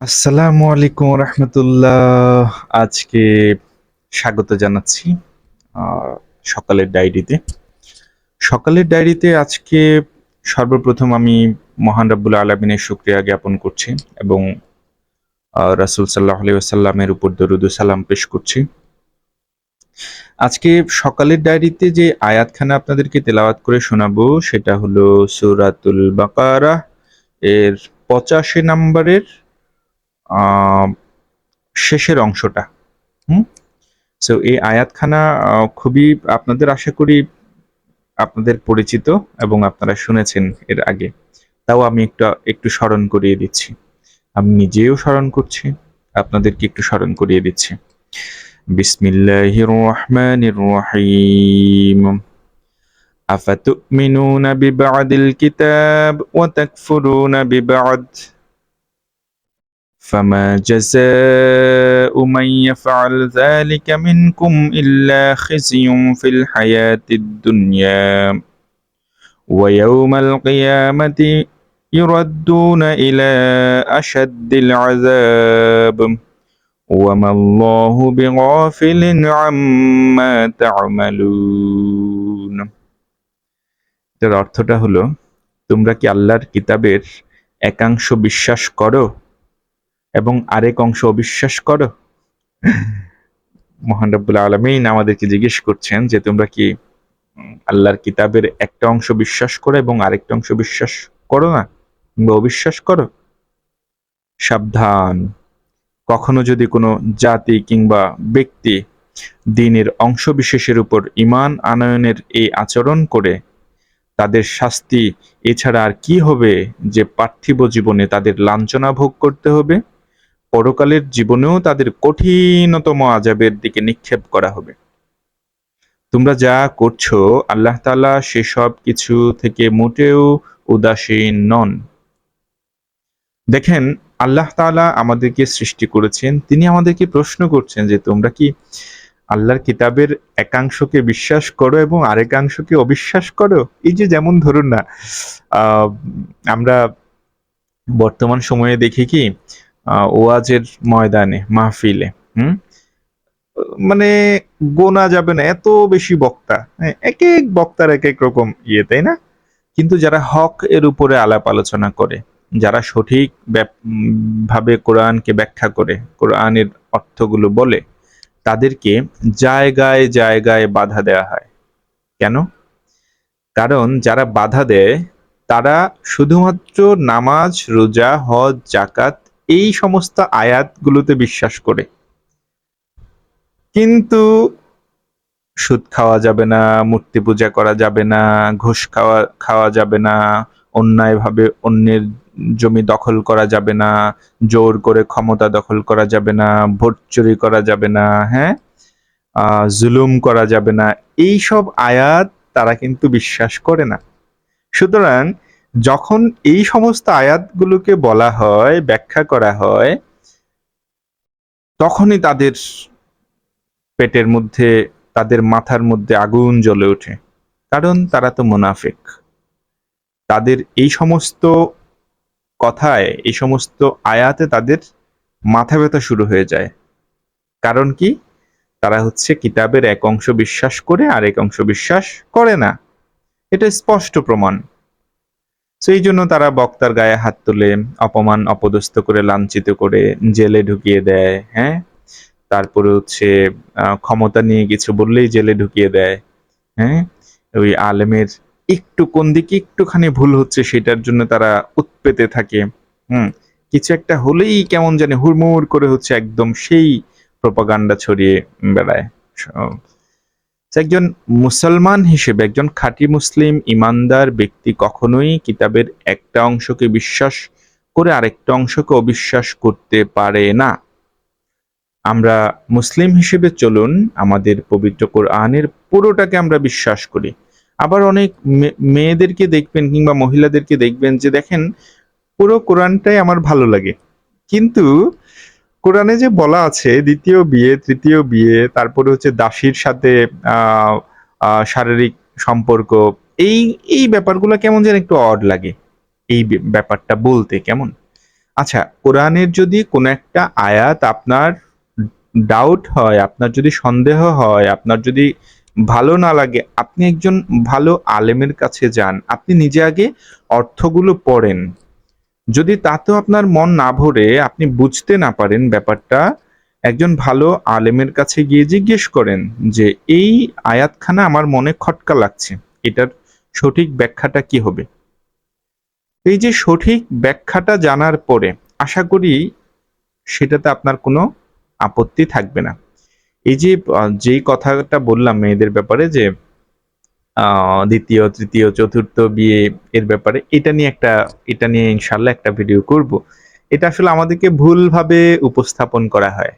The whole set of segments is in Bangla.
আসসালামু আলাইকুম রহমতুল্লাহ। আজকে স্বাগত জানাচ্ছি সকালের ডায়েরিতে। সকালের ডায়েরিতে আজকে সর্বপ্রথম আমি মহান রাব্বুল আলমিনের শুক্রিয়া জ্ঞাপন করছি এবং রাসূল সাল্লাহ আলাইসাল্লামের উপর দরুদ সালাম পেশ করছি। আজকে সকালের ডায়েরিতে যে আয়াতখানা আপনাদেরকে তেলাওয়াত করে শোনাবো, সেটা হলো সূরাতুল বাকারা, এর পঁচাশি নম্বরের শেষের অংশটা হুম সো এই আয়াতখানা আহ, খুবই আপনাদের আশা করি আপনাদের পরিচিত এবং আপনারা শুনেছেন এর আগে তাও আমি একটু একটু স্মরণ করিয়ে দিচ্ছি আমি নিজেও স্মরণ করছি আপনাদেরকে একটু স্মরণ করিয়ে দিচ্ছি বিসমিল্লাহির রহমানির রহিম أفتؤمنون ببعض الكتاب وتكفرون ببعض فما جزاء من يفعل ذلك منكم إلا خزي في الحياة الدنيا ويوم القيامة يردون إلى أشد العذاب وما الله بغافل عما تعملون এটার অর্থটা হলো তোমরা কি আল্লাহর কিতাবের একাংশ বিশ্বাস করো এবং আরেক অংশ অবিশ্বাস করো। মহান রব্বুল আলমিন আমাদেরকে জিজ্ঞেস করছেন যে, তোমরা কি আল্লাহর কিতাবের একটা অংশ বিশ্বাস করো এবং আরেকটা অংশ বিশ্বাস করো না? কিংবা অবিশ্বাস করো? সাবধান। কখনো যদি কোনো জাতি কিংবা ব্যক্তি দিনের অংশ বিশেষের উপর ইমান আনয়নের এই আচরণ করে, তাদের শাস্তি এছাড়া আর কি হবে যে পার্থিব জীবনে তাদের লাঞ্ছনা ভোগ করতে হবে? পরকালের জীবনেও তাদের কঠিনতম আজাবের দিকে নিক্ষেপ করা হবে। তোমরা যা করছ, আল্লাহ তাআলা সেসব কিছু থেকে মোটেও উদাসীন নন। দেখেন, আল্লাহ তাআলা আমাদেরকে সৃষ্টি করেছেন, তিনি আমাদেরকে প্রশ্ন করছেন যে তোমরা কি আল্লাহর কিতাবের একাংশকে বিশ্বাস করো এবং আরেকাংশকে অবিশ্বাস করো? এই যে যেমন ধরুন না আমরা বর্তমান সময়ে দেখি কি ওয়াজের ময়দানে মাহফিলে হুম? মানে গোনা যাবে না এত বেশি বক্তা হ্যাঁ, এক এক বক্তার এক এক রকম ইয়ে তাই না? কিন্তু যারা হক এর উপরে আলাপ আলোচনা করে যারা সঠিক ভাবে কোরআনকে ব্যাখ্যা করে কোরআনের অর্থগুলো বলে তাদেরকে জায়গায় জায়গায় বাধা দেওয়া হয়। কেন? কারণ যারা বাধা দেয় তারা শুধুমাত্র নামাজ রোজা হজ জাকাত এই সমস্ত আয়াতগুলোতে বিশ্বাস করে। কিন্তু সুদ খাওয়া যাবে না, মূর্তি পূজা করা যাবে না, ঘুষ খাওয়া খাওয়া যাবে না, অন্যায়ভাবে অন্যের জমি দখল করা যাবে না, জোর করে ক্ষমতা দখল করা যাবে না, ভোট চুরি করা যাবে না হ্যাঁ? জুলুম করা যাবে না। এই সব আয়াত তারা কিন্তু বিশ্বাস করে না। সুতরাং যখন এই সমস্ত আয়াতগুলোকে বলা হয়, ব্যাখ্যা করা হয়, তখনই তাদের পেটের মধ্যে, তাদের মাথার মধ্যে আগুন জ্বলে ওঠে। কারণ তারা তো মুনাফিক। তাদের এই সমস্ত কথায়, এই সমস্ত আয়াতে তাদের মাথা ব্যথা শুরু হয়ে যায়। কারণ কি? তারা হচ্ছে কিতাবের এক অংশ বিশ্বাস করে আর এক অংশ বিশ্বাস করে না। এটা স্পষ্ট প্রমাণ। সেই জন্য তারা বক্তার গায়ে হাত তুলে অপমান অপদস্থ করে, লাঞ্ছিত করে জেলে ঢুকিয়ে দেয় হ্যাঁ? তারপরে হচ্ছে ক্ষমতা নিয়ে কিছু বললেই জেলে ঢুকিয়ে দেয় হ্যাঁ? ওই আলেমের একটু কোন দিকে একটুখানি ভুল হচ্ছে সেটার জন্য তারা উৎপেতে থাকে, হুম? কিছু একটা হলেই কেমন জানি হুড়মুড় করে হচ্ছে একদম সেই প্রপাগান্ডা ছড়িয়ে বেড়ায় একজন মুসলমান হিসেবে, একজন খাঁটি মুসলিম ইমানদার ব্যক্তি কখনোই কিতাবের একটা অংশকে বিশ্বাস করে আরেকটা অংশকে অবিশ্বাস করতে পারে না। আমরা মুসলিম হিসেবে চলুন, আমাদের পবিত্র কোরআনের পুরোটাকে আমরা বিশ্বাস করি। আবার অনেক মেয়েদেরকে দেখবেন কিংবা মহিলাদেরকে দেখবেন যে দেখেন, পুরো কোরআনটাই আমার ভালো লাগে। কিন্তু কোরআনে যে বলা আছে, দ্বিতীয় বিয়ে, তৃতীয় বিয়ে, তারপরে হচ্ছে দাসীর সাথে শারীরিক সম্পর্ক, এই এই ব্যাপারগুলো কেমন যেন একটু অড লাগে, এই ব্যাপারটা বলতে কেমন? আচ্ছা কোরআনের যদি কোনো একটা আয়াত আপনার ডাউট হয়, আপনার যদি সন্দেহ হয়, আপনার যদি ভালো না লাগে, আপনি একজন ভালো আলেমের কাছে যান, আপনি নিজে আগে অর্থগুলো পড়েন। যদি তাতেও আপনার মন না ভরে, আপনি বুঝতে না পারেন ব্যাপারটা, একজন ভালো আলেমের কাছে গিয়ে জিজ্ঞেস করেন যে, এই আয়াতখানা আমার মনে খটকা লাগছে, এটার সঠিক ব্যাখ্যাটা কি হবে? এই যে সঠিক ব্যাখ্যাটা জানার পরে, আশা করি সেটাতে আপনার কোনো আপত্তি থাকবে না। এই যে যেই কথাটা বললাম মেয়েদের ব্যাপারে যে দ্বিতীয়, তৃতীয়, চতুর্থ বিয়ে এর ব্যাপারে, এটা নিয়ে একটা, এটা নিয়ে ইনশাল্লাহ একটা ভিডিও করব। এটা আসলে আমাদেরকে ভুলভাবে উপস্থাপন করা হয়।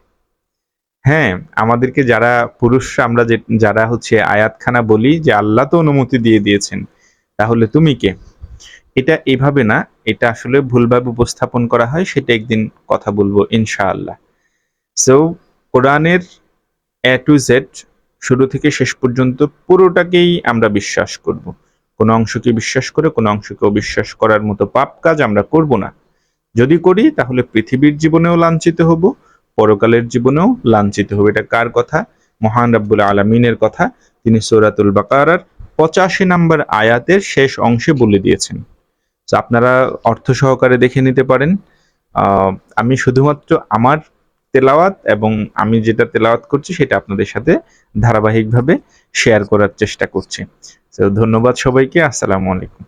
হ্যাঁ আমাদেরকে যারা পুরুষরা আমরা যে, যারা হচ্ছে আয়াতখানা বলি যে আল্লাহ তো অনুমতি দিয়ে দিয়েছেন, তাহলে তুমি কে? এটা এভাবে না, এটা আসলে ভুলভাবে উপস্থাপন করা হয়, সেটা একদিন কথা বলব ইনশাআল্লাহ। সো কোরআনের এ টু জেড শুরু থেকে শেষ পর্যন্ত পুরোটাকেই আমরা বিশ্বাস করব। কোনো অংশকে বিশ্বাস করে, কোনো অংশকে অবিশ্বাস করার মতো পাপ কাজ আমরা করব না। যদি করি, তাহলে পৃথিবীর জীবনেও লাঞ্ছিত হব, পরকালের জীবনেও লাঞ্ছিত হব। এটা কার কথা? মহান রাব্বুল আলমিনের কথা। তিনি সৌরাতুল বাকারার পঁচাশি নম্বর আয়াতের শেষ অংশে বলে দিয়েছেন। আপনারা অর্থ সহকারে দেখে নিতে পারেন। আমি শুধুমাত্র আমার তেলাওয়াত এবং আমি যেটা তেলাওয়াত করছি সেটা আপনাদের সাথে ধারাবাহিকভাবে শেয়ার করার চেষ্টা করছি। তো ধন্যবাদ সবাইকে, আসসালামু আলাইকুম।